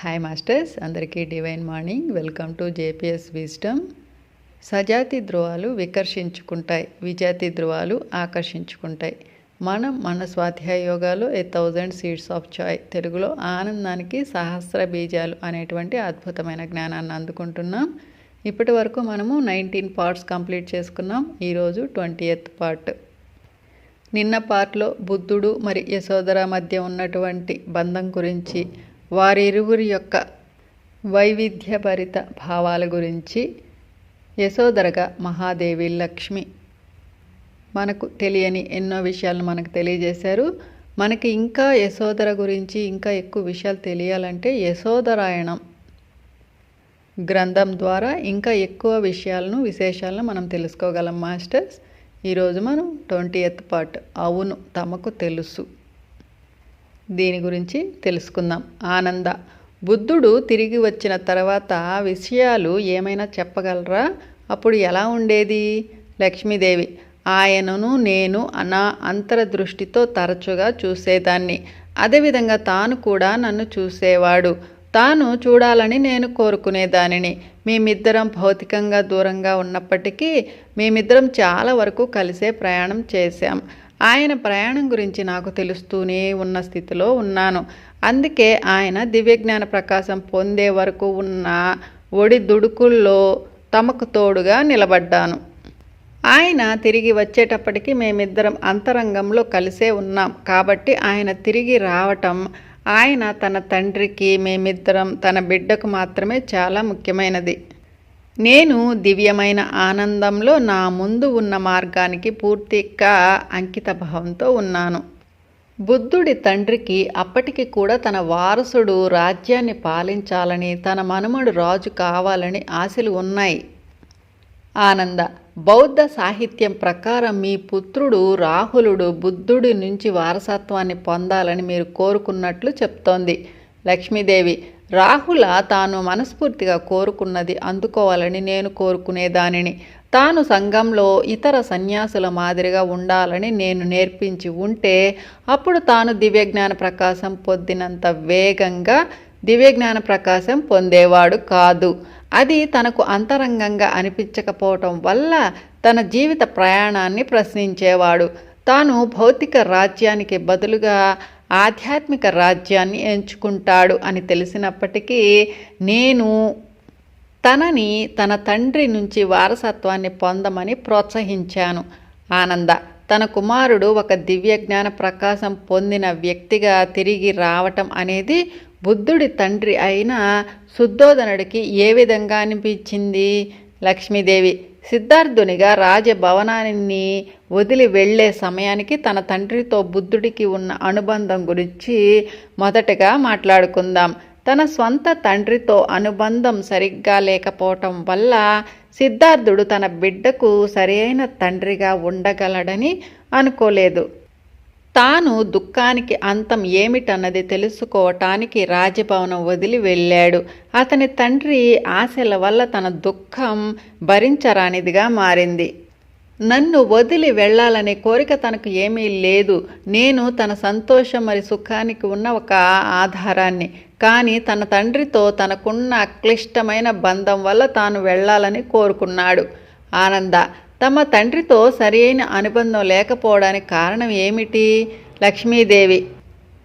Hi masters అందరికీ divine morning welcome to JPS wisdom సజాతి ధ్రువాలు వికర్షించుకుంటాయి. విజాతి ధ్రువాలు ఆకర్షించుకుంటాయి. మనం మన స్వాధ్యాయ యోగాలో a thousand seeds of joy తెలుగులో ఆనందానికి సహస్ర బీజాలు అనేటువంటి అద్భుతమైన జ్ఞానాన్ని అందుకుంటున్నాం. ఇప్పటి వరకు మనము నైన్టీన్ పార్ట్స్ కంప్లీట్ చేసుకున్నాం. ఈరోజు ట్వంటీ ఎయిత్ పార్ట్ నిన్న పార్ట్లో బుద్ధుడు మరి యశోదర మధ్య ఉన్నటువంటి బంధం గురించి వారిరువురి యొక్క వైవిధ్యభరిత భావాల గురించి యశోదరగా మహాదేవి లక్ష్మి మనకు తెలియని ఎన్నో విషయాలను మనకు తెలియజేశారు. మనకి ఇంకా యశోదర గురించి ఇంకా ఎక్కువ విషయాలు తెలియాలంటే యశోదరాయణం గ్రంథం ద్వారా ఇంకా ఎక్కువ విషయాలను విశేషాలను మనం తెలుసుకోగలం మాస్టర్స్. ఈరోజు మనం ట్వంటీ ఎత్ పార్ట్. అవును తమకు తెలుసు. దీని గురించి తెలుసుకుందాం. ఆనంద బుద్ధుడు తిరిగి వచ్చిన తర్వాత విషయాలు ఏమైనా చెప్పగలరా? అప్పుడు ఎలా ఉండేది? లక్ష్మీదేవి ఆయనను నేను నా అంతరదృష్టితో తరచుగా చూసేదాన్ని. అదేవిధంగా తాను కూడా నన్ను చూసేవాడు. తాను చూడాలని నేను కోరుకునేదానిని. మేమిద్దరం భౌతికంగా దూరంగా ఉన్నప్పటికీ మేమిద్దరం చాలా వరకు కలిసే ప్రయాణం చేశాం. ఆయన ప్రయాణం గురించి నాకు తెలుస్తూనే ఉన్న స్థితిలో ఉన్నాను. అందుకే ఆయన దివ్యజ్ఞాన ప్రకాశం పొందే వరకు ఉన్న ఒడి దుడుకుల్లో తమకు తోడుగా నిలబడ్డాను. ఆయన తిరిగి వచ్చేటప్పటికి మేమిద్దరం అంతరంగంలో కలిసే ఉన్నాం. కాబట్టి ఆయన తిరిగి రావటం ఆయన తన తండ్రికి మేమిద్దరం తన బిడ్డకు మాత్రమే చాలా ముఖ్యమైనది. నేను దివ్యమైన ఆనందంలో నా ముందు ఉన్న మార్గానికి పూర్తిగా అంకిత భావంతో ఉన్నాను. బుద్ధుడి తండ్రికి అప్పటికి కూడా తన వారసుడు రాజ్యాన్ని పాలించాలని తన మనుమడు రాజు కావాలని ఆశలు ఉన్నాయి. ఆనంద బౌద్ధ సాహిత్యం ప్రకారం మీ పుత్రుడు రాహులుడు బుద్ధుడి నుంచి వారసత్వాన్ని పొందాలని మీరు కోరుకున్నట్లు చెప్తోంది. లక్ష్మీదేవి రాహుల తాను మనస్ఫూర్తిగా కోరుకున్నది అందుకోవాలని నేను కోరుకునేదానిని. తాను సంఘంలో ఇతర సన్యాసుల మాదిరిగా ఉండాలని నేను నేర్పించి ఉంటే అప్పుడు తాను దివ్యజ్ఞాన ప్రకాశం పొందినంత వేగంగా దివ్యజ్ఞాన ప్రకాశం పొందేవాడు కాదు. అది తనకు అంతరంగంగా అనిపించకపోవటం వల్ల తన జీవిత ప్రయాణాన్ని ప్రశ్నించేవాడు. తాను భౌతిక రాజ్యానికి బదులుగా ఆధ్యాత్మిక రాజ్యాన్ని ఎంచుకుంటాడు అని తెలిసినప్పటికీ నేను తనని తన తండ్రి నుంచి వారసత్వాన్ని పొందమని ప్రోత్సహించాను. ఆనంద తన కుమారుడు ఒక దివ్యజ్ఞాన ప్రకాశం పొందిన వ్యక్తిగా తిరిగి రావటం అనేది బుద్ధుడి తండ్రి అయిన శుద్ధోదనుడికి ఏ విధంగా అనిపించింది? లక్ష్మీదేవి సిద్ధార్థునిగా రాజభవనాన్ని వదిలి వెళ్ళే సమయానికి తన తండ్రితో బుద్ధుడికి ఉన్న అనుబంధం గురించి మొదటగా మాట్లాడుకుందాం. తన స్వంత తండ్రితో అనుబంధం సరిగ్గా లేకపోవటం వల్ల సిద్ధార్థుడు తన బిడ్డకు సరైన తండ్రిగా ఉండగలడని అనుకోలేదు. తాను దుఃఖానికి అంతం ఏమిటన్నది తెలుసుకోవటానికి రాజభవనం వదిలి వెళ్ళాడు. అతని తండ్రి ఆశల వల్ల తన దుఃఖం భరించరానిదిగా మారింది. నన్ను వదిలి వెళ్ళాలనే కోరిక తనకు ఏమీ లేదు. నేను తన సంతోషం మరి సుఖానికి ఉన్న ఒక ఆధారాన్ని. కానీ తన తండ్రితో తనకున్న క్లిష్టమైన బంధం వల్ల తాను వెళ్ళాలని కోరుకున్నాడు. ఆనంద తమ తండ్రితో సరియైన అనుబంధం లేకపోవడానికి కారణం ఏమిటి? లక్ష్మీదేవి.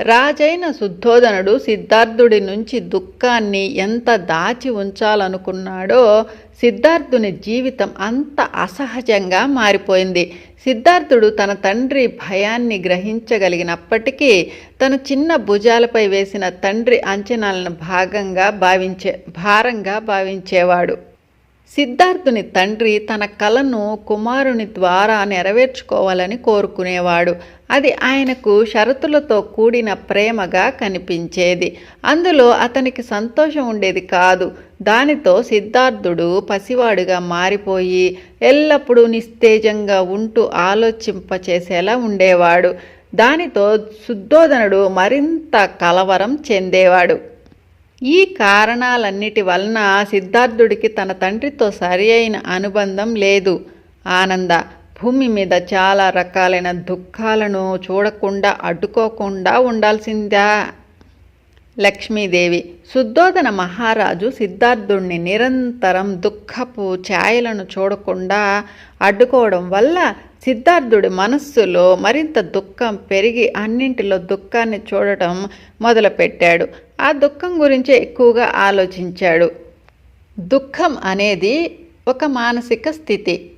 రాజైన శుద్ధోదనుడు సిద్ధార్థుడి నుంచి దుఃఖాన్ని ఎంత దాచి ఉంచాలనుకున్నాడో సిద్ధార్థుని జీవితం అంత అసహజంగా మారిపోయింది. సిద్ధార్థుడు తన తండ్రి భయాన్ని గ్రహించగలిగినప్పటికీ తన చిన్న భుజాలపై వేసిన తండ్రి అంచనాలను భాగంగా భావించే భారంగా భావించేవాడు. సిద్ధార్థుని తండ్రి తన కలను కుమారుని ద్వారా నెరవేర్చుకోవాలని కోరుకునేవాడు. అది ఆయనకు షరతులతో కూడిన ప్రేమగా కనిపించేది. అందులో అతనికి సంతోషం ఉండేది కాదు. దానితో సిద్ధార్థుడు పసివాడుగా మారిపోయి ఎల్లప్పుడూ నిస్తేజంగా ఉంటూ ఆలోచింపచేసేలా ఉండేవాడు. దానితో శుద్ధోదనుడు మరింత కలవరం చెందేవాడు. ఈ కారణాలన్నిటి వలన సిద్ధార్థుడికి తన తండ్రితో సరి అయిన అనుబంధం లేదు. ఆనంద భూమి మీద చాలా రకాలైన దుఃఖాలను చూడకుండా అడ్డుకోకుండా ఉండాల్సిందా? లక్ష్మీదేవి. శుద్ధోదన మహారాజు సిద్ధార్థుణ్ణి నిరంతరం దుఃఖపు ఛాయలను చూడకుండా అడ్డుకోవడం వల్ల సిద్ధార్థుడి మనస్సులో మరింత దుఃఖం పెరిగి అన్నింటిలో దుఃఖాన్ని చూడటం మొదలుపెట్టాడు. ఆ దుఃఖం గురించి ఎక్కువగా ఆలోచించాడు. దుఃఖం అనేది ఒక మానసిక స్థితి.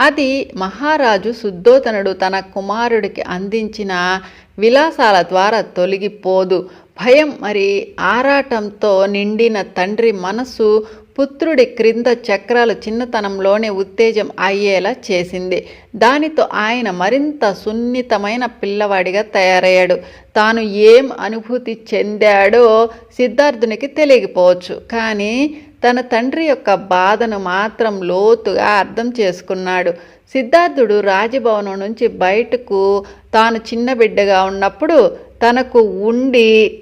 అది మహారాజు శుద్ధోదనుడు తన కుమారుడికి అందించిన విలాసాల ద్వారా తొలగిపోదు. భయం మరి ఆరాటంతో నిండిన తండ్రి మనసు పుత్రుడి క్రింద చక్రాలు చిన్నతనంలోనే ఉత్తేజం అయ్యేలా చేసింది. దానితో ఆయన మరింత సున్నితమైన పిల్లవాడిగా తయారయ్యాడు. తాను ఏం అనుభూతి చెందాడో సిద్ధార్థునికి తెలియకపోవచ్చు. కానీ తన తండ్రి యొక్క బాధను మాత్రం లోతుగా అర్థం చేసుకున్నాడు. సిద్ధార్థుడు రాజభవనం నుంచి బయటకు తాను చిన్న బిడ్డగా ఉన్నప్పుడు తనకు ఉండి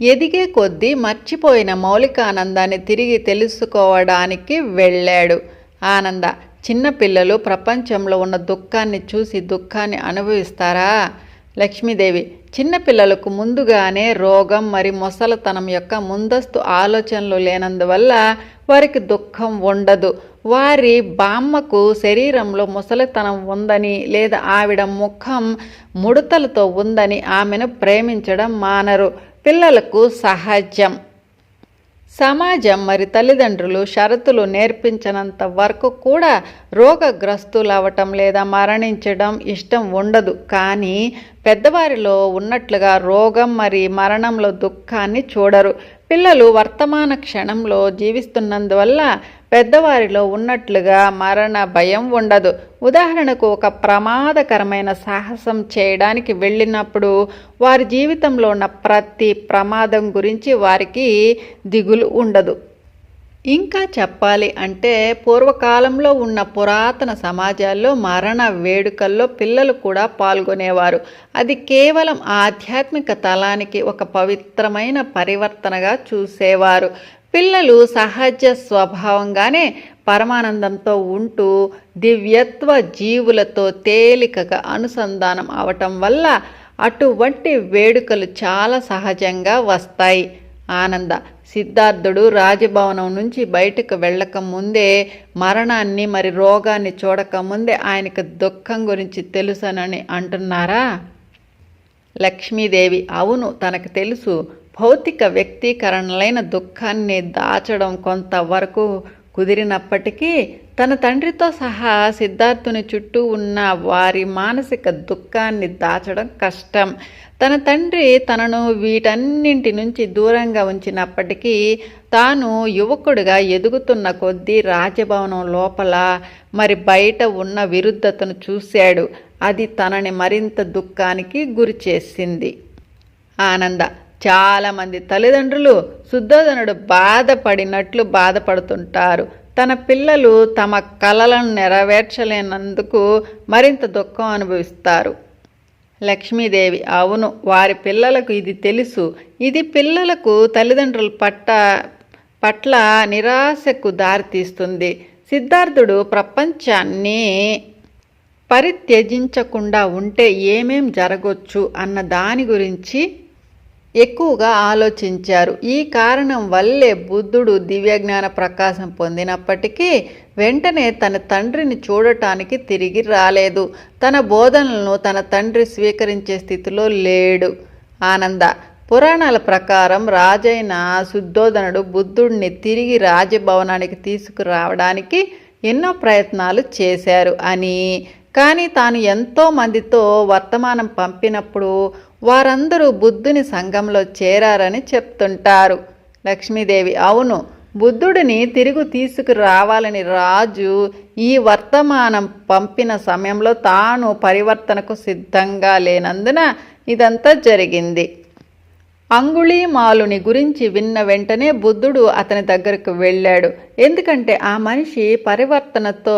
ఎదిగే కొద్దీ మర్చిపోయిన మౌలికానందాన్ని తిరిగి తెలుసుకోవడానికి వెళ్ళాడు. ఆనంద చిన్నపిల్లలు ప్రపంచంలో ఉన్న దుఃఖాన్ని చూసి దుఃఖాన్ని అనుభవిస్తారా? లక్ష్మీదేవి చిన్నపిల్లలకు ముందుగానే రోగం మరి మొసలతనం యొక్క ముందస్తు ఆలోచనలు లేనందువల్ల వారికి దుఃఖం ఉండదు. వారి బామ్మకు శరీరంలో ముసలితనం ఉందని లేదా ఆవిడ ముఖం ముడతలతో ఉందని ఆమెను ప్రేమించడం మానరు. పిల్లలకు సహజం. సమాజం మరి తల్లిదండ్రులు షరతులు నేర్పించినంత వరకు కూడా రోగగ్రస్తులవటం లేదా మరణించడం ఇష్టం ఉండదు. కానీ పెద్దవారిలో ఉన్నట్లుగా రోగం మరి మరణంలో దుఃఖాన్ని చూడరు. పిల్లలు వర్తమాన క్షణంలో జీవిస్తున్నందువల్ల పెద్దవారిలో ఉన్నట్లుగా మరణ భయం ఉండదు. ఉదాహరణకు ఒక ప్రమాదకరమైన సాహసం చేయడానికి వెళ్ళినప్పుడు వారి జీవితంలో ఉన్న ప్రతి ప్రమాదం గురించి వారికి దిగులు ఉండదు. ఇంకా చెప్పాలి అంటే పూర్వకాలంలో ఉన్న పురాతన సమాజాల్లో మరణ వేడుకల్లో పిల్లలు కూడా పాల్గొనేవారు. అది కేవలం ఆధ్యాత్మిక తలానికి ఒక పవిత్రమైన పరివర్తనగా చూసేవారు. పిల్లలు సహజ స్వభావంగానే పరమానందంతో ఉంటూ దివ్యత్వ జీవులతో తేలికగా అనుసంధానం అవటం వల్ల అటువంటి వేడుకలు చాలా సహజంగా వస్తాయి. ఆనంద సిద్ధార్థుడు రాజభవనం నుంచి బయటకు వెళ్ళక ముందే మరణాన్ని మరి రోగాన్ని చూడక ముందే ఆయనకు దుఃఖం గురించి తెలుసనని అంటున్నారా? లక్ష్మీదేవి అవును తనకు తెలుసు. భౌతిక వ్యక్తీకరణలైన దుఃఖాన్ని దాచడం కొంతవరకు కుదిరినప్పటికీ తన తండ్రితో సహా సిద్ధార్థుని చుట్టూ ఉన్న వారి మానసిక దుఃఖాన్ని దాచడం కష్టం. తన తండ్రి తనను వీటన్నింటి నుంచి దూరంగా ఉంచినప్పటికీ తాను యువకుడిగా ఎదుగుతున్న కొద్దీ రాజభవనం లోపల మరి బయట ఉన్న విరుద్ధతను చూశాడు. అది తనని మరింత దుఃఖానికి గురి చేసింది. ఆనంద చాలామంది తల్లిదండ్రులు శుద్ధోదనుడు బాధపడినట్లు బాధపడుతుంటారు. తన పిల్లలు తమ కలలను నెరవేర్చలేనందుకు మరింత దుఃఖం అనుభవిస్తారు. లక్ష్మీదేవి అవును వారి పిల్లలకు ఇది తెలుసు. ఇది పిల్లలకు తల్లిదండ్రుల పట్ట పట్ల నిరాశకు దారితీస్తుంది. సిద్ధార్థుడు ప్రపంచాన్ని పరిత్యజించకుండా ఉంటే ఏమేం జరగొచ్చు అన్న దాని గురించి ఎక్కువగా ఆలోచించారు. ఈ కారణం వల్లే బుద్ధుడు దివ్యజ్ఞాన ప్రకాశం పొందినప్పటికీ వెంటనే తన తండ్రిని చూడటానికి తిరిగి రాలేదు. తన బోధనలను తన తండ్రి స్వీకరించే స్థితిలో లేడు. ఆనంద పురాణాల ప్రకారం రాజైన శుద్ధోధనుడు బుద్ధుడిని తిరిగి రాజభవనానికి తీసుకురావడానికి ఎన్నో ప్రయత్నాలు చేశారు అని. కానీ తాను ఎంతో మందితో వర్తమానం పంపినప్పుడు వారందరూ బుద్ధుని సంఘంలో చేరారని చెప్తుంటారు. లక్ష్మీదేవి అవును బుద్ధుడిని తిరుగు తీసుకురావాలని రాజు ఈ వర్తమానం పంపిన సమయంలో తాను పరివర్తనకు సిద్ధంగా లేనందున ఇదంతా జరిగింది. అంగుళీమాలుని గురించి విన్న వెంటనే బుద్ధుడు అతని దగ్గరకు వెళ్ళాడు. ఎందుకంటే ఆ మనిషి పరివర్తనతో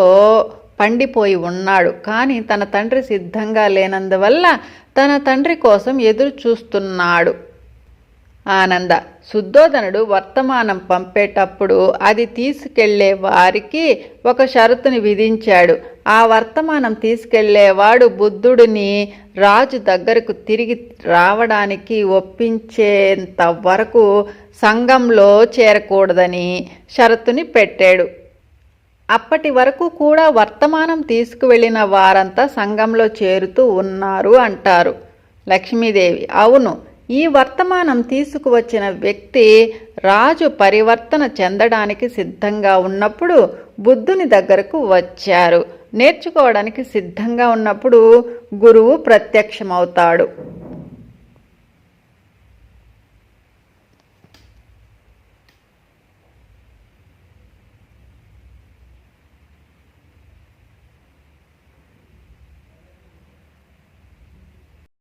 పండిపోయి ఉన్నాడు. కానీ తన తండ్రి సిద్ధంగా లేనందువల్ల తన తండ్రి కోసం ఎదురు చూస్తున్నాడు. ఆనంద శుద్ధోదనుడు వర్తమానం పంపేటప్పుడు అది తీసుకెళ్ళే వారికి ఒక షరతుని విధించాడు. ఆ వర్తమానం తీసుకెళ్ళేవాడు బుద్ధుడిని రాజు దగ్గరకు తిరిగి రావడానికి ఒప్పించేంత వరకు సంఘంలో చేరకూడదని షరతుని పెట్టాడు. అప్పటి వరకు కూడా వర్తమానం తీసుకువెళ్ళిన వారంతా సంఘంలో చేరుతూ ఉన్నారు అంటారు లక్ష్మీదేవి. అవును ఈ వర్తమానం తీసుకువచ్చిన వ్యక్తి రాజు పరివర్తన చెందడానికి సిద్ధంగా ఉన్నప్పుడు బుద్ధుని దగ్గరకు వచ్చారు. నేర్చుకోవడానికి సిద్ధంగా ఉన్నప్పుడు గురువు ప్రత్యక్షమవుతాడు.